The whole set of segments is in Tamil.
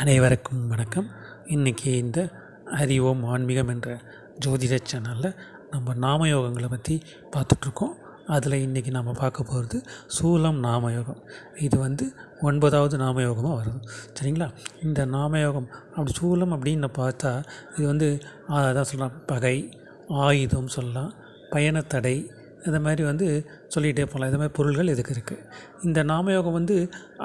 அனைவருக்கும் வணக்கம். இன்றைக்கி இந்த அறிவோம் ஆன்மீகம் என்ற ஜோதிட சேனலில் நம்ம நாமயோகங்களை பற்றி பார்த்துட்ருக்கோம். அதில் இன்றைக்கி நம்ம பார்க்க போகிறது சூலம் நாமயோகம். இது வந்து ஒன்பதாவது நாமயோகமாக வருது. சரிங்களா? இந்த நாமயோகம் அப்படி சூலம் அப்படின்னு பார்த்தா இது வந்து அதான் சொல்லலாம் பகை ஆயுதம் சொல்லலாம் பயணத்தடை இந்த மாதிரி வந்து சொல்லிகிட்டே போகலாம். இது மாதிரி பொருள்கள் இதுக்கு இருக்குது இந்த நாமயோகம் வந்து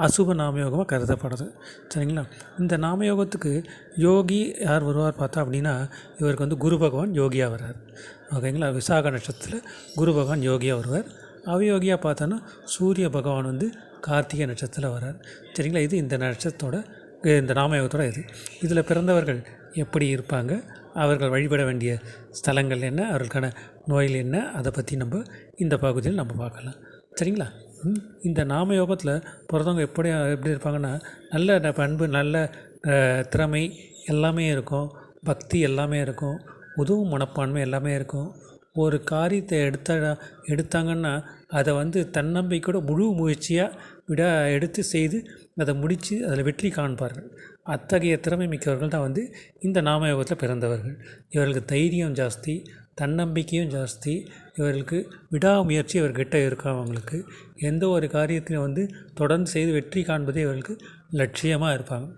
அசுப நாமயோகமாக கருதப்படுது. சரிங்களா? இந்த நாமயோகத்துக்கு யோகி யார் வருவார் பார்த்தா அப்படின்னா இவருக்கு வந்து குரு பகவான் யோகியாக வர்றார். ஓகேங்களா? விசாக நட்சத்திரத்தில் குரு பகவான் யோகியாக வருவார். அவயோகியாக பார்த்தோன்னா சூரிய பகவான் வந்து கார்த்திகை நட்சத்திரத்தில் வர்றார். சரிங்களா? இது இந்த நட்சத்திரத்தோட இந்த நாமயோகத்தோட இது. இதில் பிறந்தவர்கள் எப்படி இருப்பாங்க? அவர்கள் வழிபட வேண்டிய ஸ்தலங்கள் என்ன? அவர்களுக்கான நோயில் என்ன அதை பற்றி நம்ம இந்த பகுதியில் நம்ம பார்க்கலாம். சரிங்களா? இந்த நாம யோகத்தில் பிறந்தவங்க எப்படி எப்படி இருப்பாங்கன்னா நல்ல பண்பு நல்ல திறமை எல்லாமே இருக்கும். பக்தி எல்லாமே இருக்கும். உதவும் மனப்பான்மை எல்லாமே இருக்கும். ஒரு காரியத்தை எடுத்த எடுத்தாங்கன்னா அதை வந்து தன்னம்பிக்கையோட முழு முயற்சியாக விடா எடுத்து செய்து அதை முடித்து அதில் வெற்றி காண்பார்கள். அத்தகைய திறமை மிக்கவர்கள் தான் வந்து இந்த நாமயோகத்தில் பிறந்தவர்கள். இவர்களுக்கு தைரியம் ஜாஸ்தி தன்னம்பிக்கையும் ஜாஸ்தி. இவர்களுக்கு விடாமுயற்சி இவர்கிட்ட இருக்கும் அவங்களுக்கு. எந்த ஒரு காரியத்திலையும் வந்து தொடர்ந்து செய்து வெற்றி காண்பதே இவர்களுக்கு லட்சியமாக இருப்பாங்க.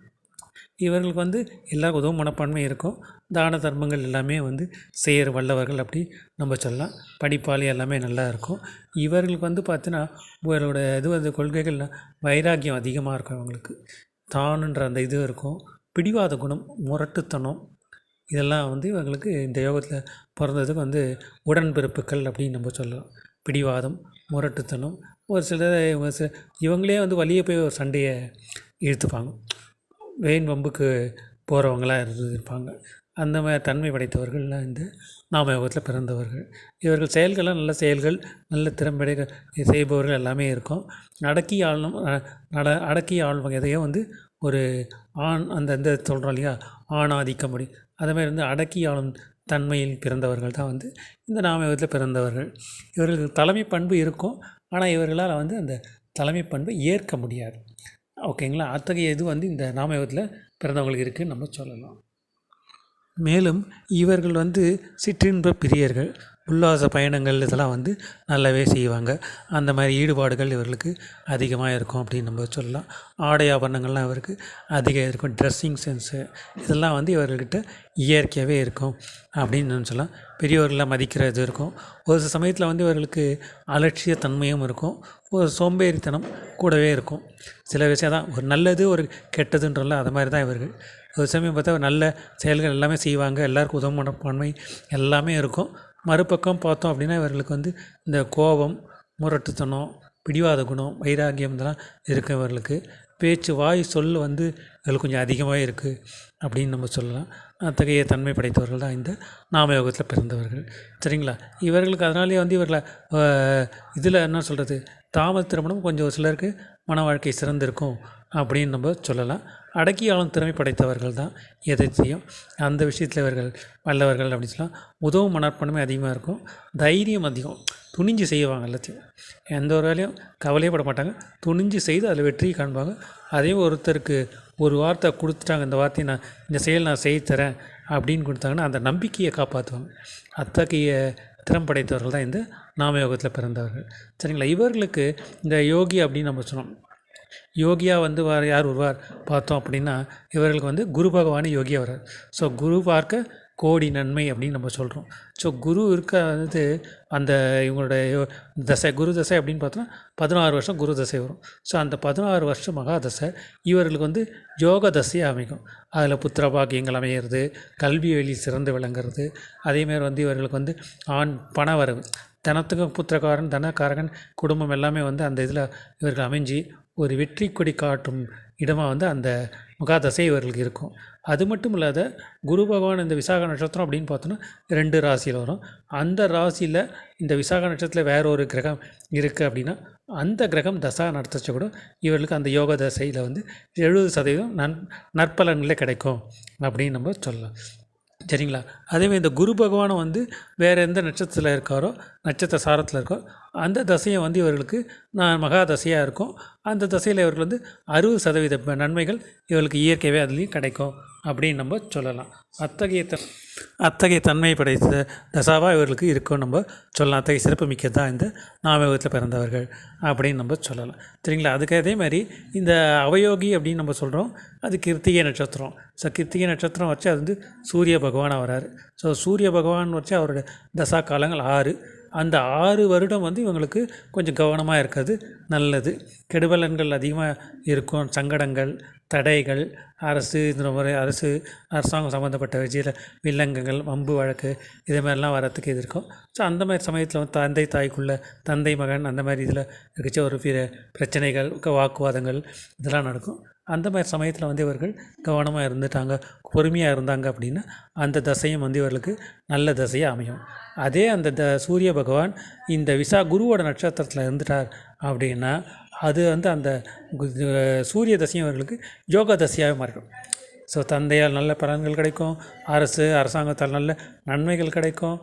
இவர்களுக்கு வந்து எல்லா உதவும் மனப்பான்மை இருக்கும். தான தர்மங்கள் எல்லாமே வந்து செய்கிற வல்லவர்கள் அப்படி நம்ம சொல்லலாம். படிப்பாளி எல்லாமே நல்லா இருக்கும். இவர்களுக்கு வந்து பார்த்தீங்கன்னா இவரோட இது வந்து கொள்கைகள் வைராக்கியம் அதிகமாக இருக்கும் அவங்களுக்கு. தானுன்ற அந்த இது இருக்கும். பிடிவாத குணம் முரட்டுத்தனம் இதெல்லாம் வந்து இவங்களுக்கு இந்த யோகத்தில் பிறந்ததுக்கு வந்து உடன்பிறப்புகள் அப்படின்னு நம்ம சொல்லலாம். பிடிவாதம் முரட்டுத்தனம் ஒரு சிலர் சில இவங்களே வந்து வழியே போய் ஒரு சண்டையை இழுத்துப்பாங்க. வெயின் வம்புக்கு போகிறவங்களாம் இருந்து இருப்பாங்க அந்த மாதிரி தன்மை படைத்தவர்கள்லாம் இந்த நாமயோகத்தில் பிறந்தவர்கள். இவர்கள் செயல்கள்லாம் நல்ல செயல்கள் நல்ல திறம்பட செய்பவர்கள் எல்லாமே இருக்கும். அடக்கி ஆளும் நட அடக்கி ஆள்வாங்க எதையோ வந்து ஒரு ஆண் அந்த இந்த சொல்கிறோம் இல்லையா? ஆணாதிக்கம் அப்படி அதே மாதிரி வந்து அடக்கி ஆளும் தன்மையில் பிறந்தவர்கள் தான் வந்து இந்த நாமயோகத்தில் பிறந்தவர்கள். இவர்களுக்கு தலைமை பண்பு இருக்கும். ஆனால் இவர்களால் வந்து அந்த தலைமை பண்பை ஏற்க முடியாது. ஓகேங்களா? அத்தகைய இது வந்து இந்த நாமயோகத்தில் பிறந்தவங்களுக்கு இருக்குதுன்னு நம்ம சொல்லலாம். மேலும் இவர்கள் வந்து சிற்றின்ப பிரியர்கள். உல்லாச பயணங்கள் இதெல்லாம் வந்து நல்லாவே செய்வாங்க. அந்த மாதிரி ஈடுபாடுகள் இவர்களுக்கு அதிகமாக இருக்கும் அப்படின்னு நம்ம சொல்லலாம். ஆடை ஆபரணங்கள்லாம் இவருக்கு அதிகம் இருக்கும். ட்ரெஸ்ஸிங் சென்ஸு இதெல்லாம் வந்து இவர்கள்கிட்ட இயற்கையாகவே இருக்கும் அப்படின்னு சொல்லலாம். பெரியவர்களை மதிக்கிற இது இருக்கும். ஒரு சில சமயத்தில் வந்து இவர்களுக்கு அலட்சிய தன்மையும் இருக்கும். ஒரு சோம்பேறித்தனம் கூடவே இருக்கும். சில விஷயம் தான் ஒரு நல்லது ஒரு கெட்டதுன்றல அது மாதிரி தான் இவர்கள். ஒரு சமயம் பார்த்தா நல்ல செயல்கள் எல்லாமே செய்வாங்க. எல்லாருக்கும் உதவ மனப்பான்மை எல்லாமே இருக்கும். மறுபக்கம் பார்த்தோம் அப்படின்னா இவர்களுக்கு வந்து இந்த கோபம் முரட்டுத்தனம் பிடிவாத குணம் வைராகியம் இதெல்லாம் இருக்குது இவர்களுக்கு. பேச்சு வாய் சொல் வந்து இவர்களுக்கு கொஞ்சம் அதிகமாக இருக்குது அப்படின்னு நம்ம சொல்லலாம். அத்தகைய தன்மை படைத்தவர்கள் தான் இந்த நாமயோகத்தில் பிறந்தவர்கள். சரிங்களா? இவர்களுக்கு அதனாலேயே வந்து இவர்களை இதில் என்ன சொல்கிறது தாமத திருமணம் கொஞ்சம் ஒரு சிலருக்கு மன வாழ்க்கை சிறந்திருக்கும். அப்படின்னு நம்ம சொல்லலாம். அடக்கி ஆளும் திறமை படைத்தவர்கள் தான் எதைத்தையும் அந்த விஷயத்தில் இவர்கள் வல்லவர்கள் அப்படின்னு சொல்லலாம் உதவும் மனப்பான்மை அதிகமாக இருக்கும். தைரியம் அதிகம். துணிஞ்சு செய்வாங்க எல்லாத்தையும். எந்த ஒரு வேலையும் கவலையே பட மாட்டாங்க. துணிஞ்சு செய்து அதில் வெற்றியை காண்பாங்க. அதே ஒருத்தருக்கு ஒரு வார்த்தை கொடுத்துட்டாங்க இந்த வார்த்தையை நான் இந்த செயல் நான் செய்து தரேன் அப்படின்னு கொடுத்தாங்கன்னா அந்த நம்பிக்கையை காப்பாற்றுவாங்க அத்தகைய திறம் படைத்தவர்கள் தான் இந்த நாமயோகத்தில் பிறந்தவர்கள். சரிங்களா? இவர்களுக்கு இந்த யோகி அப்படின்னு நம்ம சொன்னோம். யோகியா வந்து வர யார் வருவார் பார்த்தோம் அப்படின்னா இவர்களுக்கு வந்து குரு பகவானே யோகியா வர்றார். ஸோ குரு பார்க்க கோடி நன்மை அப்படின்னு நம்ம சொல்கிறோம் ஸோ குரு இருக்க வந்து அந்த இவங்களோட யோ- தசை குரு தசை அப்படின்னு பார்த்தோன்னா பதினாறு வருஷம் குரு தசை வரும். ஸோ அந்த பதினாறு வருஷம் மகா தசை இவர்களுக்கு வந்து யோக தசையாக அமைக்கும். அதில் புத்திர பாக்கியங்கள் அமையிறது கல்வி வழி சிறந்து விளங்குறது. அதேமாதிரி வந்து இவர்களுக்கு வந்து ஆண் பண வரவு. தனத்துக்கும் புத்திரக்காரன் தனக்காரகன் குடும்பம் எல்லாமே வந்து அந்த இதில் இவர்கள் அமைஞ்சு ஒரு வெற்றி கொடி காட்டும் இடமாக வந்து அந்த முகாதசை இவர்களுக்கு இருக்கும். அது மட்டும் இல்லாத குரு பகவான் இந்த விசாக நட்சத்திரம் அப்படின்னு பார்த்தோன்னா ரெண்டு ராசியில் வரும். அந்த ராசியில் இந்த விசாக நட்சத்திரத்தில் வேற ஒரு கிரகம் இருக்குது அப்படின்னா அந்த கிரகம் தசா நடத்தச்ச கூட இவர்களுக்கு அந்த யோக தசையில் வந்து எழுபது சதவீதம் நன் நற்பலன்களே கிடைக்கும் அப்படின்னு நம்ம சொல்லலாம். சரிங்களா? அதேமாதிரி இந்த குரு பகவானை வந்து வேறு எந்த நட்சத்திரத்தில் இருக்காரோ நட்சத்திர சாரத்தில் இருக்கோ அந்த தசையை வந்து இவர்களுக்கு நான் மகா தசையாக இருக்கும். அந்த தசையில் இவர்கள் வந்து அறுபது சதவீத நன்மைகள் இவர்களுக்கு இயற்கையாகவே அதுலேயும் கிடைக்கும் அப்படின்னு நம்ம சொல்லலாம். அத்தகைய த அத்தகைய தன்மை படைத்த தசாவாக இவர்களுக்கு இருக்கும் நம்ம சொல்லலாம். அத்தகைய சிறப்பு மிக்கதான் இந்த நாமயோகத்தில் பிறந்தவர்கள் அப்படின்னு நம்ம சொல்லலாம். சரிங்களா? அதுக்கு அதே மாதிரி இந்த அவயோகி அப்படின்னு நம்ம சொல்கிறோம் அது கிருத்திகை நட்சத்திரம். ஸோ கிருத்திகை நட்சத்திரம் வச்சு அது வந்து சூரிய பகவானாக வராரு. ஸோ சூரிய பகவான் வச்சு அவரோட தசா காலங்கள் ஆறு. அந்த ஆறு வருடம் வந்து இவங்களுக்கு கொஞ்சம் கவனமாக இருக்கிறது நல்லது. கெடுபலன்கள் அதிகமாக இருக்கும். சங்கடங்கள் தடைகள் அரசு இந்த முறை அரசு அரசாங்கம் சம்மந்தப்பட்ட விஷயத்தில் வில்லங்கங்கள் வம்பு வழக்கு இது மாதிரிலாம் வரத்துக்கு இது இருக்கும். ஸோ அந்த மாதிரி சமயத்தில் வந்து தந்தை தாய்க்குள்ள தந்தை மகன் அந்த மாதிரி இதில் இருக்கச்ச ஒரு பிற பிரச்சனைகள் வாக்குவாதங்கள் இதெல்லாம் நடக்கும். அந்த மாதிரி சமயத்தில் வந்து இவர்கள் கவனமாக இருந்துட்டாங்க பொறுமையாக இருந்தாங்க அப்படின்னா அந்த தசையும் வந்து இவர்களுக்கு நல்ல தசையாக அமையும். அதே அந்த த சூரிய பகவான் இந்த விசா குருவோட நட்சத்திரத்தில் இருந்துட்டார் அப்படின்னா அது வந்து அந்த கு- சூரிய தசையும் இவர்களுக்கு யோகா தசையாகவே மாறிடும். ஸோ தந்தையால் நல்ல பலன்கள் கிடைக்கும். அரசு அரசாங்கத்தால் நல்ல நன்மைகள் கிடைக்கும்.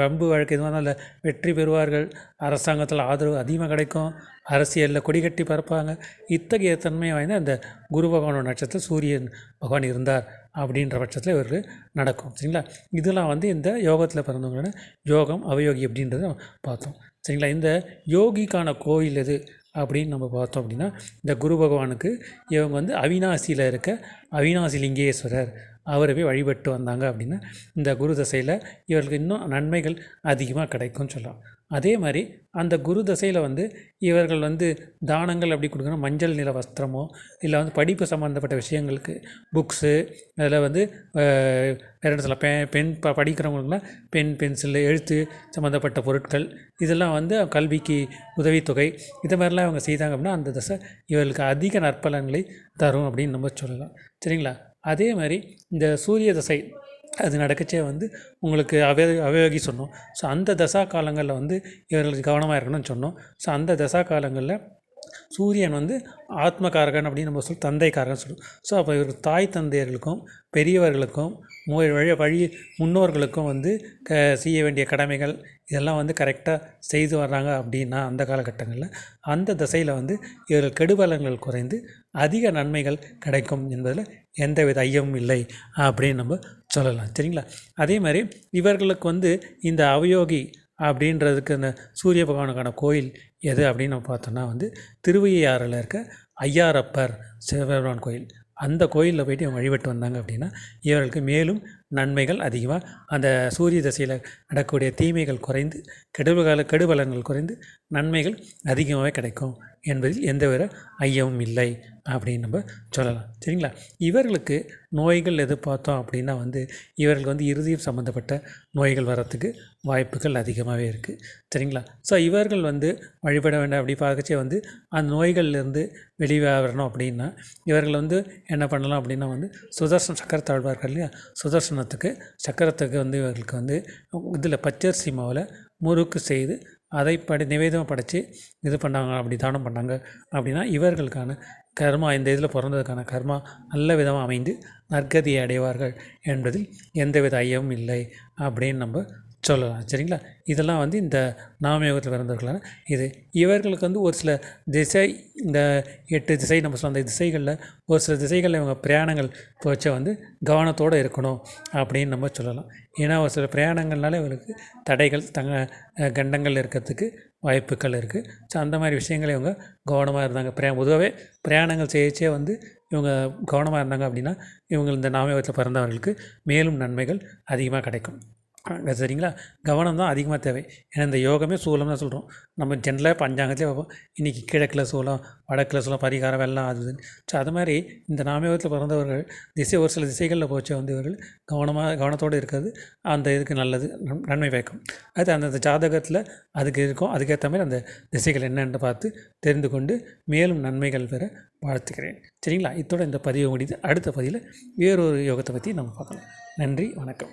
வம்பு வழக்கு எதுவாக நல்ல வெற்றி பெறுவார்கள். அரசாங்கத்தில் ஆதரவு அதிகமாக கிடைக்கும். அரசியலில் கொடிகட்டி பறப்பாங்க. இத்தகைய தன்மை வாய்ந்த அந்த குரு பகவானோட நட்சத்திரம் சூரியன் பகவான் இருந்தார் அப்படின்ற பட்சத்தில் இவருக்கு நடக்கும். சரிங்களா? இதெல்லாம் வந்து இந்த யோகத்தில் பிறந்தவங்களோட யோகம் அவயோகி அப்படின்றத பார்த்தோம். சரிங்களா? இந்த யோகிக்கான கோயில் எது? அப்படின்னு நம்ம பார்த்தோம் அப்படின்னா இந்த குரு பகவானுக்கு இவங்க வந்து அவினாசியில் இருக்க அவினாசி லிங்கேஸ்வரர் அவரை போய் வழிபட்டு வந்தாங்க அப்படின்னா இந்த குரு தசையில் இவர்களுக்கு இன்னும் நன்மைகள் அதிகமாக கிடைக்கும்னு சொல்லலாம். அதே மாதிரி அந்த குரு தசையில் வந்து இவர்கள் வந்து தானங்கள் அப்படி கொடுக்கணும் மஞ்சள் நிற வஸ்திரமோ இல்லை வந்து படிப்பு சம்மந்தப்பட்ட விஷயங்களுக்கு புக்ஸு அதில் வந்து என்ன சொல்லலாம் பெ பெண் ப படிக்கிறவங்களுக்குலாம் பென் பென்சில் எழுத்து சம்மந்தப்பட்ட பொருட்கள் இதெல்லாம் வந்து கல்விக்கு உதவித்தொகை. இது மாதிரிலாம் இவங்க செய்தாங்க அப்படின்னா அந்த தசை இவர்களுக்கு அதிக நற்பலன்களை தரும் அப்படின்னு நம்ம சொல்லலாம். சரிங்களா? அதே மாதிரி இந்த சூரிய தசை அது நடக்கச்சே வந்து உங்களுக்கு அவே அவயோகி சொன்னோம். ஸோ அந்த தசா காலங்களில் வந்து இவர்களுக்கு கவனமாக இருக்கணும்னு சொன்னோம். ஸோ அந்த தசா காலங்களில் சூரியன் வந்து ஆத்மகாரகன் அப்படின்னு நம்ம சொல் தந்தைக்காரகன் சொல்லுவோம் ஸோ அப்போ இவர் தாய் தந்தையர்களுக்கும் பெரியவர்களுக்கும் மு வழி வழி முன்னோர்களுக்கும் வந்து க செய்ய வேண்டிய கடமைகள் இதெல்லாம் வந்து கரெக்டாக செய்து வர்றாங்க அப்படின்னா அந்த காலகட்டங்களில் அந்த திசையில் வந்து இவர்கள் கெடுபலங்கள் குறைந்து அதிக நன்மைகள் கிடைக்கும் என்பதில் எந்தவித ஐயமும் இல்லை அப்படின்னு நம்ம சொல்லலாம். சரிங்களா? அதே மாதிரி இவர்களுக்கு வந்து இந்த அவயோகி அப்படின்றதுக்கு அந்த சூரிய பகவானுக்கான கோயில் எது அப்படின்னு நம்ம வந்து திருவையாறில் இருக்க ஐயாரப்பர் சிவபெருமான் கோயில். அந்த கோயிலில் போயிட்டு இவங்க வழிபட்டு வந்தாங்க அப்படின்னா இவர்களுக்கு மேலும் நன்மைகள் அதிகமாக அந்த சூரிய தசையில் நடக்கக்கூடிய தீமைகள் குறைந்து கெடுபல கெடுபலங்கள் குறைந்து நன்மைகள் அதிகமாகவே கிடைக்கும். என்பதில் எந்தவித ஐயமும் இல்லை அப்படின்னு நம்ம சொல்லலாம். சரிங்களா? இவர்களுக்கு நோய்கள் எது பார்த்தோம் அப்படின்னா வந்து இவர்களுக்கு வந்து இருதயம் சம்மந்தப்பட்ட நோய்கள் வரத்துக்கு வாய்ப்புகள் அதிகமாகவே இருக்குது சரிங்களா? ஸோ இவர்கள் வந்து வழிபட வேண்டாம் அப்படி பார்க்கச்சே வந்து அந்த நோய்கள்லேருந்து வெளியே வரணும் அப்படின்னா இவர்கள் வந்து என்ன பண்ணலாம் அப்படின்னா வந்து சுதர்சன சக்கரத்தாழ்வார்கள் இல்லையா? சுதர்சனத்துக்கு சக்கரத்துக்கு வந்து இவர்களுக்கு வந்து இதில் பச்சரிசி மாவில் முறுக்கு செய்து அதை படி நிவேதமாக படைத்து இது பண்ணாங்க அப்படி தானம் பண்ணாங்க. அப்படின்னா இவர்களுக்கான கர்மா இந்த இதில் பிறந்ததுக்கான கர்மா நல்ல விதமாக அமைந்து நற்கதியை அடைவார்கள் என்பதில் எந்தவித ஐயமும் இல்லை அப்படின்னு நம்ம சொல்லலாம் சரிங்களா? இதெல்லாம் வந்து இந்த நாமயோகத்தில் பிறந்தவர்களான இது. இவர்களுக்கு வந்து ஒரு சில திசை இந்த எட்டு திசை நம்ம சொன்ன அந்த திசைகளில் ஒரு சில திசைகளில் இவங்க பிரயாணங்கள் போச்ச வந்து கவனத்தோடு இருக்கணும் அப்படின்னு நம்ம சொல்லலாம். ஏன்னா ஒரு சில பிரயாணங்கள்னால இவங்களுக்கு தடைகள் தங்க கண்டங்கள் இருக்கிறதுக்கு வாய்ப்புகள் இருக்குது ஸோ அந்த மாதிரி விஷயங்களை இவங்க கவனமாக இருந்தாங்க. பிரயா பொதுவாகவே பிரயாணங்கள் செய்யச்சே வந்து இவங்க கவனமாக இருந்தாங்க அப்படின்னா இவங்க இந்த நாமயோகத்தில் பிறந்தவர்களுக்கு மேலும் நன்மைகள் அதிகமாக கிடைக்கும். சரிங்களா? கவனம் தான் அதிகமாக தேவை. ஏன்னா இந்த யோகமே சூலம்னு தான் சொல்கிறோம் நம்ம ஜென்ரலாக பஞ்சாங்கத்திலே பார்ப்போம். இன்றைக்கி கிழக்கில் சூலம் வடக்கில் சூலம் பரிகாரம் வெள்ளம் அது ஸோ அது மாதிரி இந்த நாமயோகத்தில் பிறந்தவர்கள் திசை ஒரு சில திசைகளில் போச்சு வந்தவர்கள் கவனமாக கவனத்தோடு இருக்கிறது. அந்த இதுக்கு நல்லது. நன்- நன்மை பயக்கும். அது அந்தந்த ஜாதகத்தில் அதுக்கு இருக்கும். அதுக்கேற்ற மாதிரி அந்த திசைகள் என்னென்று பார்த்து தெரிந்து கொண்டு மேலும் நன்மைகள் பெற வாழ்த்துக்கிறேன் சரிங்களா? இத்தோட இந்த பதிவு முடியுது. அடுத்த பதிவில் வேறொரு யோகத்தை பற்றி நம்ம பார்க்கலாம். நன்றி வணக்கம்.